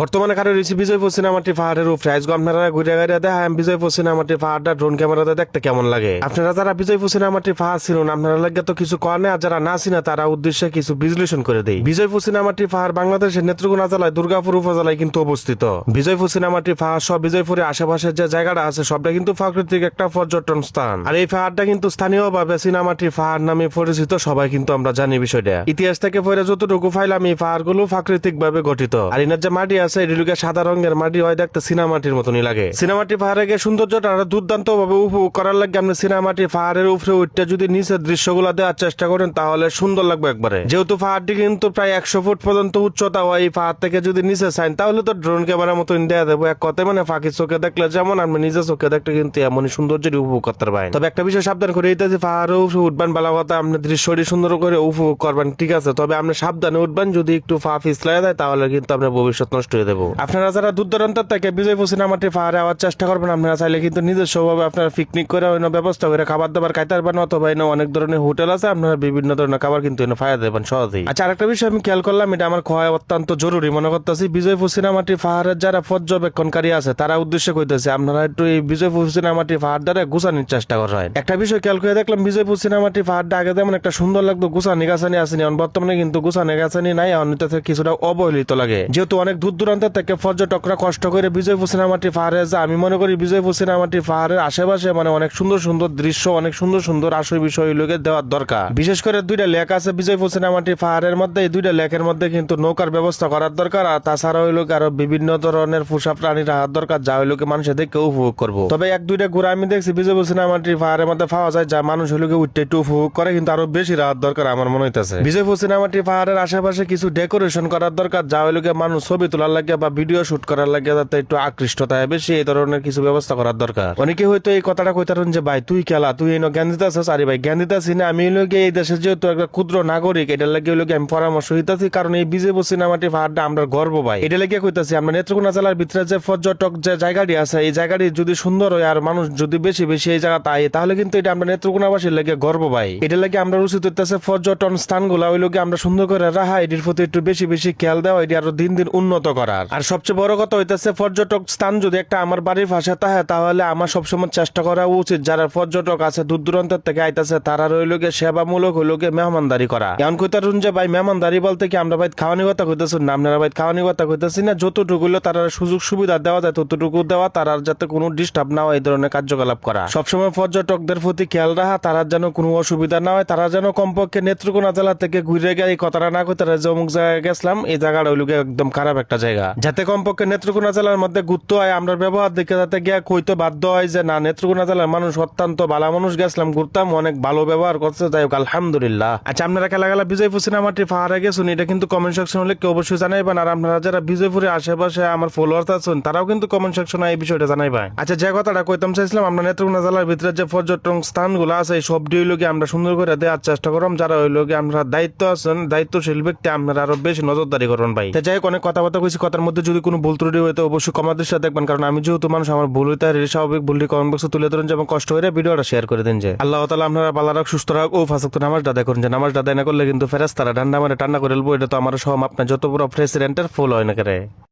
বর্তমানে কারও রয়েছে বিজয়পুর সিনেমাটি পাহাড়ের উপরে। আজকে আপনারা ঘুরে ঘুরে দেখায় বিজয়পুর সিনেমাটি পাহাড়টা ড্রোন ক্যামেরাতে দেখতে কেমন লাগে? আপনারা যারা বিজয় বিজয়পুর সিনেমাটি পাহাড় ছিলেন আপনারা লাগে তো কিছু কর আর যারা না চিনে তারা উদ্দেশ্যে কিছু বিশ্লেষণ করে দেয় বিজয় বিজয়পুর সিনেমাটি পাহাড় বাংলাদেশের নেত্রকোনা জেলায়, দুর্গাপুর উপজেলায় কিন্তু অবস্থিত। বিজয় বিজয়পুর সিনেমাটি পাহাড়, সব বিজয়পুরের আশেপাশের যে জায়গাটা আছে, সবটা কিন্তু প্রাকৃতিক একটা পর্যটন স্থান। আর এই পাহাড়টা কিন্তু স্থানীয়ভাবে সিনেমাটি পাহাড় নামে পরিচিত, সবাই কিন্তু আমরা জানি বিষয়টা। ইতিহাস থেকে পরে যতটুকু ফাইলাম এই পাহাড়গুলো প্রাকৃতিক ভাবে গঠিত। আর এনার যে মাটি আছে এটিকে সাদা রঙের মাটি, হয় দেখতে সিনেমাটির মতনই লাগে। সিনেমাটি পাহাড়ে গিয়ে সৌন্দর্যটা দুর্দান্ত ভাবে উপভোগ করার লাগে। আপনি সিনেমাটি পাহাড়ের উপরে উঠতে যদি নিচের দৃশ্যগুলো দেওয়ার চেষ্টা করেন, তাহলে সুন্দর লাগবে একবারে। যেহেতু পাহাড়টি কিন্তু প্রায় একশো ফুট পর্যন্ত উচ্চতা হয় এই পাহাড় থেকে যদি নিচে চাইন তাহলে তো ড্রোন ক্যামেরার মতন দেওয়া দেবো এক কথায় মানে ফাঁকি চোখে দেখলে যেমন, আপনি নিজের চোখে দেখতে কিন্তু এমনই সৌন্দর্যের উপভোগ করতে পারেন তবে একটা বিষয় সাবধান করে এইটা যে পাহাড়ে উপরে উঠবেন বেলা কথা, আপনি দৃশ্যটি সুন্দর করে উপভোগ করবেন, ঠিক আছে? তবে আপনি সাবধানে উঠবেন, যদি একটু পা ফিসলাই দেয়, তাহলে কিন্তু আপনার ভবিষ্যৎ নষ্ট হয়ে দেবো আপনারা যারা দূর দূরান্ত থেকে বিজয়পুর সিনেমাটি পাহাড়ে আওয়ার চেষ্টা করবেন, আপনারা চাইলে কিন্তু নিজস্ব ভাবে আপনারা পিকনিক করে অন্য ব্যবস্থা করে খাবার দাবার খাইতে পারবেন অথবা এনে অনেক ধরনের হোটেল আছে, আপনারা বিভিন্ন ধরনের খাবার কিন্তু এনে ফায়া দেবেন সহজেই। আচ্ছা আরেকটা বিষয় আমি খেয়াল করলাম, এটা আমার খোয়া অত্যন্ত জরুরি। মনে করতেছি বিজয়পুর সিনেমাটি পাহাড়ের যারা পর্যবেক্ষণকারী আছে, তারা উদ্দেশ্য কইতেছে, আপনারা একটু এই বিজয়পুর সিনেমাটি পাহাড় দ্বারা গুছানির চেষ্টা করেন। একটা বিষয় খেয়াল করে দেখলাম, বিজয়পুর সিনেমাটি পাহাড়টা আগে যেমন একটা সুন্দর লাগতো গুছানি গাছানি আসেনি বর্তমানে কিন্তু গুছানি গাছানি নাই অনিতে কিছুটা অবহেলিত লাগে। যেহেতু অনেক দূর দূরান্ত থেকে পর্যটকরা কষ্ট করে বিজয়পুর সিনেমাটি পাহাড়ে যায়। আমি মনে করি বিজয়পুর সিনেমাটি পাহাড়ের আশেপাশে মানে অনেক সুন্দর সুন্দর দৃশ্য, অনেক সুন্দর সুন্দর আসল বিষয় লোকে দেওয়ার দরকার। বিশেষ করে দুইটা লেক আছে বিজয়পুর সিনেমাটি পাহাড়ের মধ্যে। এই দুইটা লেকের মধ্যে কিন্তু নৌকার ব্যবস্থা করার দরকার আর তাছাড়া হইল আরও বিভিন্ন ধরনের পোষা প্রাণী রাখার দরকার যা হইল মানুষের দেখে উপভোগ করব। তবে এক দুইটা ঘুরে আমি দেখছি বিজয়পুর সিনেমাটি পাহাড়ের মধ্যে পাওয়া যায় যা মানুষ হইল উঠতে একটু উপভোগ করে, কিন্তু আরও বেশি রাখার দরকার আমার মনে হইতেছে। বিজয়পুর সিনেমাটি পাহাড়ের আশেপাশে কিছু ডেকোরেশন করার দরকার যা হইল মানুষ ছবি তোলার লাগে বা ভিডিও শুট করার লাগে যাতে একটু আকৃষ্ট থাকে। বেশি এই ধরনের কিছু ব্যবস্থা করার দরকার। অনেকে হয়তো এই কথাটা কইতারেন যে, ভাই, তুই খেলা, তুই এই জ্ঞান দিতেছিস? আরে ভাই, জ্ঞান দিতেছি না। আমি গিয়ে এই দেশের যেহেতু একটা ক্ষুদ্র নাগরিক, এটার লাগে গিয়ে আমি পরামর্শ হইতাছি কারণ এই বিজয়পুর সিনেমাটি পাহাড়টা আমরা গর্ব ভাই। এটা লাগে কইতাছি, আমরা নেত্রকোনা জেলার ভিতরে যে পর্যটক যে জায়গাটি আছে, এই জায়গাটি যদি সুন্দর হয় আর মানুষ যদি বেশি বেশি এই জায়গা তাই তাহলে কিন্তু এটা আমরা নেত্রকোনাবাসীর লাগে গর্ব ভাই। এটা লাগে আমরা উচিত হইতেছে, পর্যটন স্থানগুলো ওই লোকে আমরা সুন্দর করে রাখা এটির প্রতি একটু বেশি বেশি খেয়াল দেওয়া, এটি আরও দিন দিন উন্নত করার। আর সবচেয়ে বড় কথা হইতেছে, পর্যটক স্থান যদি একটা আমার বাড়ির পাশে থাকে, তাহলে আমার সবসময় চেষ্টা করা উচিত। যারা পর্যটক আছে, দূর দূরান্ত থেকে আইতাছে, তারা রইল গিয়ে সেবামূলক হইল গিয়ে মেহমানদারি করা। এমন কইতারুন যে, ভাই, মেহমানদারি বলতে কি আমরা ভাই খাওয়ানি কথা কইতেছি না? আপনারা ভাই খাওয়ানি কথা কইতেছি না? যতটুকু তারা সুযোগ সুবিধা দেওয়া যায়, ততটুকু দেওয়া তারা যাতে কোনো ডিস্টার্ব না হয় এই ধরনের কার্যকলাপ করা। সবসময় পর্যটকদের প্রতি খেয়াল রাখা, তারা যেন কোনো অসুবিধা না হয়, তারা যেন কমপক্ষে নেত্রকোনা জেলা থেকে ঘুরে গিয়ে এই কথাটা না কই তারা যে অমুক জায়গায় গেছিলাম, এই জায়গাটা গিয়ে একদম খারাপ একটা জায়গা। যাতে কমপক্ষে নেত্রকোনা জেলার মধ্যে ঘুরতে হয় আমরা ব্যবহার দেখে যাতে গিয়ে কইতে বাধ্য হয় যে না নেত্রকোনা জেলার মানুষ অত্যন্ত ভালো মানুষ গেছিলাম ঘুরতাম অনেক ভালো ব্যবহার করছে যাই হোক আলহামদুলিল্লাহ। আচ্ছা আপনারা খেলা খেলা বিজয়পুর সিনেমাটি পাহাড়ে গেছেন? এটা কিন্তু কমেন্ট সেকশন লিখে অবশ্যই জানাইবেন। আর আপনারা যারা বিজয়পুরের আশেপাশে আমার ফলোয়ার্স আছেন তারাও কিন্তু কমেন্ট সেকশনে এই বিষয়টা জানাইবেন। আচ্ছা যে কথাটা কইতাম চাইছিলাম আমরা নেত্রকোনা জেলার ভিতরে যে পর্যটন স্থানগুলো আছে এই সবটি হইল গিয়ে আমরা সুন্দর করে দেওয়ার চেষ্টা করলাম যারা হইল গিয়ে আমরা দায়িত্ব আছেন দায়িত্বশীল ব্যক্তি আপনারা আরও বেশি নজরদারি করবেন ভাই। যাই হোক অনেক কথাবার্তা কইছি কথার মধ্যে যদি কোনো ভুল ত্রুটি হইতো অবশ্যই কমাদের সাথে দেখবেন। কারণ আমি যেহেতু মানুষ, আমার ভুল হইতে আর স্বাভাবিক ভুলটি কমেন্ট বক্সে তুলে ধরেন, যে কষ্ট হয়ে ভিডিওটা শেয়ার করে দিন যে। আল্লাহ তালা আপনারা পালা রাখ সুস্থ রাখ ও ফাঁসক্ত নামাজ দাদা করেন যে। নামাজ দাদাই না করলে কিন্তু ফেরাস তারা ঠান্ডা মানে ঠান্ডা করে এটা তো আমার সব আপনার যত বড় ফ্রেশ রেন্টার ফুল হয় না করে।